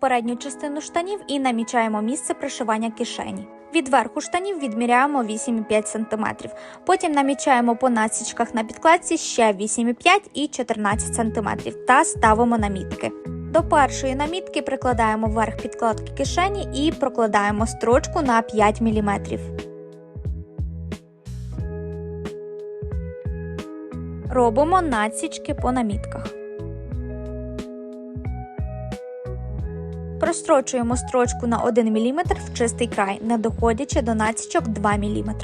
передню частину штанів і намічаємо місце пришивання кишені. Від верху штанів відміряємо 8,5 см. Потім намічаємо по насічках на підкладці ще 8,5 і 14 см та ставимо намітки. До першої намітки прикладаємо верх підкладки кишені і прокладаємо строчку на 5 мм. Робимо насічки по намітках. Прострочуємо строчку на 1 мм в чистий край, не доходячи до насічок 2 мм.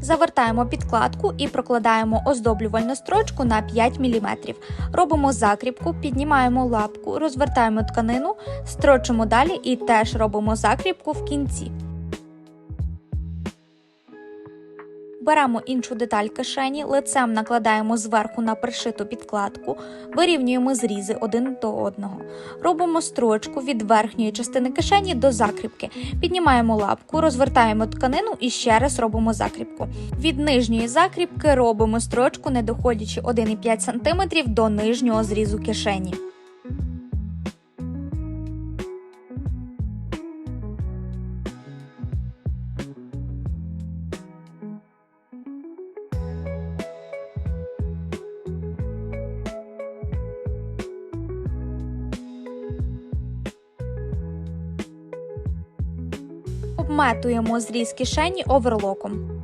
Завертаємо підкладку і прокладаємо оздоблювальну строчку на 5 мм. Робимо закріпку, піднімаємо лапку, розвертаємо тканину, строчимо далі і теж робимо закріпку в кінці. Беремо іншу деталь кишені, лицем накладаємо зверху на пришиту підкладку, вирівнюємо зрізи один до одного. Робимо строчку від верхньої частини кишені до закріпки. Піднімаємо лапку, розвертаємо тканину і ще раз робимо закріпку. Від нижньої закріпки робимо строчку, не доходячи 1,5 см до нижнього зрізу кишені. Обметуємо зріз кишені оверлоком.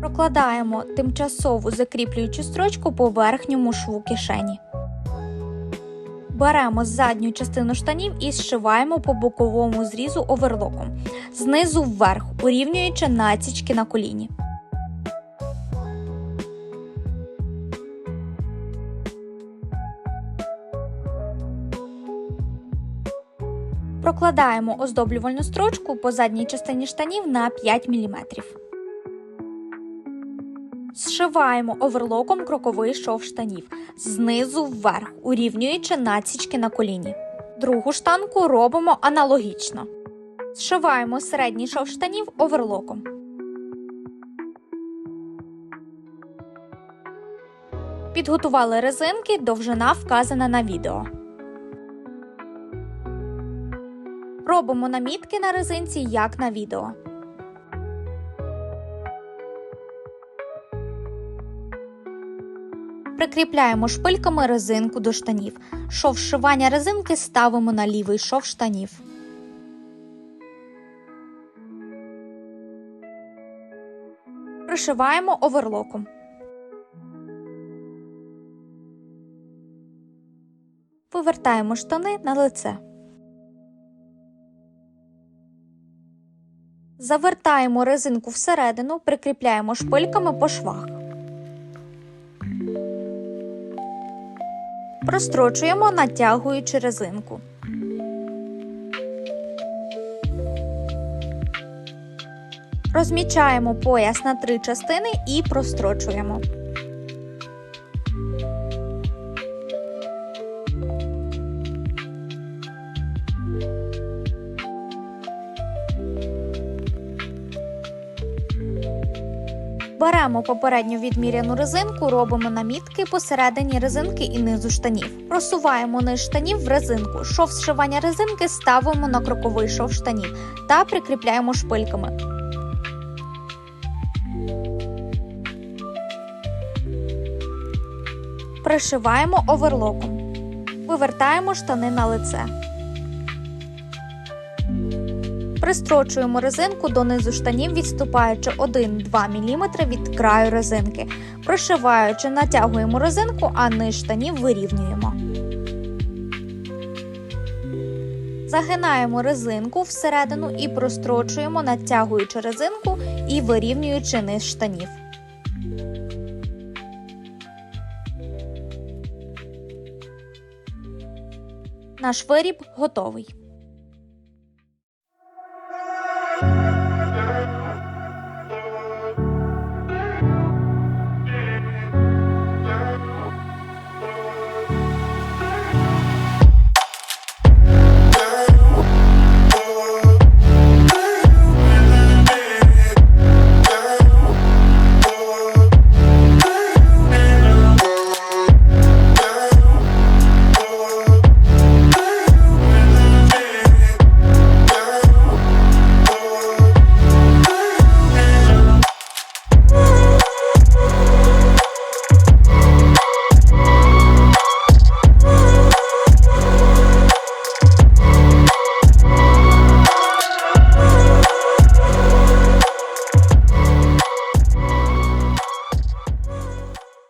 Прокладаємо тимчасову закріплюючу строчку по верхньому шву кишені. Беремо задню частину штанів і зшиваємо по боковому зрізу оверлоком, знизу вверх, урівнюючи націчки на коліні. Прокладаємо оздоблювальну строчку по задній частині штанів на 5 мм. Зшиваємо оверлоком кроковий шов штанів знизу вверх, урівнюючи націчки на коліні. Другу штанку робимо аналогічно. Зшиваємо середній шов штанів оверлоком. Підготували резинки, довжина вказана на відео. Робимо намітки на резинці, як на відео. Прикріпляємо шпильками резинку до штанів. Шов зшивання резинки ставимо на лівий шов штанів. Пришиваємо оверлоком. Вивертаємо штани на лице. Завертаємо резинку всередину, прикріпляємо шпильками по швах. Прострочуємо, натягуючи резинку. Розмічаємо пояс на три частини і прострочуємо. Беремо попередньо відміряну резинку, робимо намітки посередині резинки і низу штанів. Просуваємо низ штанів в резинку. Шов зшивання резинки ставимо на кроковий шов штанів та прикріпляємо шпильками. Пришиваємо оверлоком. Вивертаємо штани на лице. Пристрочуємо резинку донизу штанів, відступаючи 1-2 мм від краю резинки. Прошиваючи, натягуємо резинку, а низ штанів вирівнюємо. Загинаємо резинку всередину і прострочуємо, натягуючи резинку і вирівнюючи низ штанів. Наш виріб готовий. Música